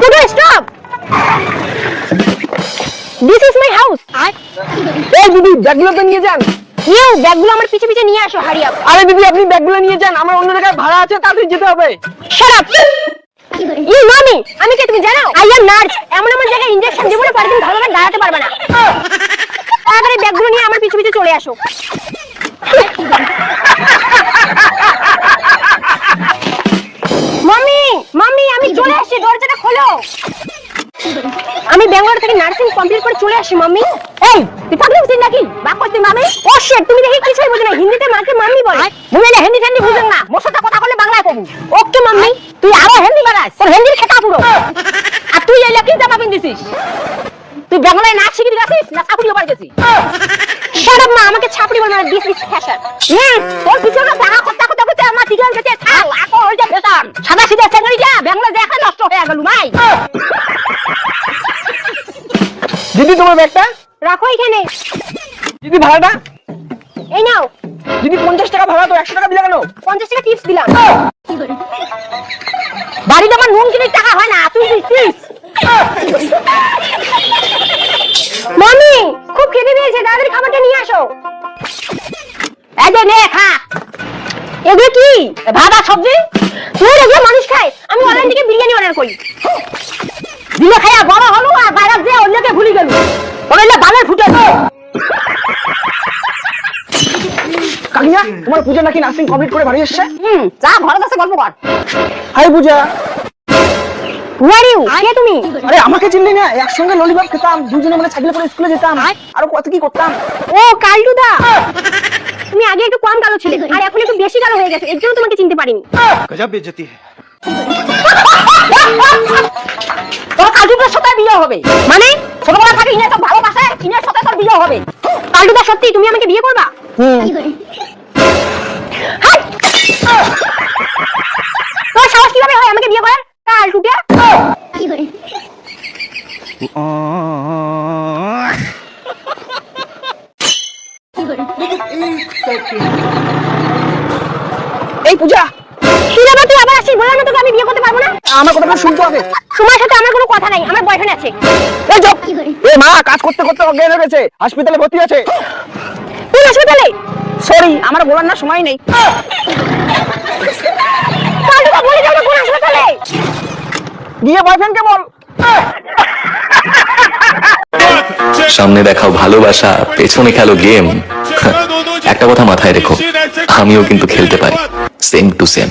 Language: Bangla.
Toto stop this is my house এই দিদি ব্যাগগুলো তো নিয়ে যান। ইউ ব্যাগগুলো আমার পিছে পিছে নিয়ে আসো হারি আপ আরে দিদি আপনি ব্যাগগুলো নিয়ে যান। আমার অন্য জায়গায় ভাড়া আছে তাড়াতাড়ি যেতে হবে। শাট আপ ইউ মামি আমি কে তুমি জানো? আই এম নার্স এমন এমন জায়গায় ইনজেকশন দেবো না পরে তুমি ভালোভাবে দাঁড়াতে পারবে না। তাড়াতাড়ি ব্যাগগুলো নিয়ে আমার পিছে পিছে চলে আসো। ব্যাঙ্গালোর থেকে নার্সিং কমপ্লিট করে চলে আসি মাম্মি। এই তুই পাগলি হচ্ছিস নাকি? বাপ করছিস মামি ও শিট তুমি দেখি কিছুই বুঝো না। হিন্দিতে মাকে মাম্মি বলে। বুঝলে হিন্দি ঠান্দি বুঝেন না। মোর সাথে কথা বলে বাংলায় কবু। ওকে মাম্মি তুই আরও হিন্দি বাড়াস তোর হিন্দির খেতা পুরো। আর তুই এই কি জামা পিন্দিছিস তুই ব্যাঙ্গালোরে নাচ শিখে গেছিস না চাকরিও পাই গেছিস? শাট আপ মা আমাকে ছাপড়ি বলবে না দিস ইজ ফ্যাশন হুম তোর পিছনে দেখা করতে করতে করতে আমার হয়ে গেছে থাক। আকো হয়ে যা ফ্যাশন সাদা সিধা চেঙ্গড়ি যা ব্যাঙ্গালোর দেখা নষ্ট হয়ে গেল মাই। দিদি তোমার ব্যাগটা? রাখো এখানে। দিদি ভাড়াটা? এই নাও। দিদি পঞ্চাশ টাকা ভাড়া তো একশো টাকা দিলে কেন? পঞ্চাশ টাকা টিপস দিলাম। বাড়িতে আমার নুন কিনে টাকা হয় না তুই টিপস মামি খুব খেতে পেয়েছে তাড়াতাড়ি খাবারটা নিয়ে আসো। এই যে নে খা। এগুলো কি? ভাত আর সবজি? তুই এগুলো মানুষ খায় আমি অনলাইন থেকে বিরিয়ানি অর্ডার করি। দিলে খাইয়া বড় হলো বানের ফুটে তোমার পূজা নাকি নার্সিং কমপ্লিট করে বাড়ি হুম যা আছে গল্প কর। হাই পূজা। একসঙ্গে দুজনে মানে কত কি করতাম? ও দা তুমি আগে একটু ছিলে একটু বেশি কালো হয়ে গেছে এর জন্য তোমাকে চিনতে বিয়ে হবে। মানে? ছোটবেলা ভালোবাসে সাথে তোর বিয়ে হবে। কালটুদা সত্যি তুমি আমাকে বিয়ে করবা? তোর সাহস কীভাবে হয় আমাকে বিয়ে করার? কালটুদা এই পূজা আবার আসিস বললাম না তোকে আমি বিয়ে করতে পারব না। আমার কথাটা শুনতে হবে। সময়ের সাথে আমার কোনো কথা নাই আমার বয়ফ্রেন্ড আছে। এই চুপ এ মা কাজ করতে করতে অজ্ঞান হয়ে গেছে হাসপাতালে ভর্তি আছে তুই হাসপাতালে? সরি আমার বলার না সময় নেই। কালটুদা বলে যাও কোন হাসপাতালে। গিয়ে বয়ফ্রেন্ডকে বল। সামনে দেখাও ভালোবাসা পেছনে খেলো গেম একটা কথা মাথায় রেখো আমিও কিন্তু খেলতে পারি। Same to same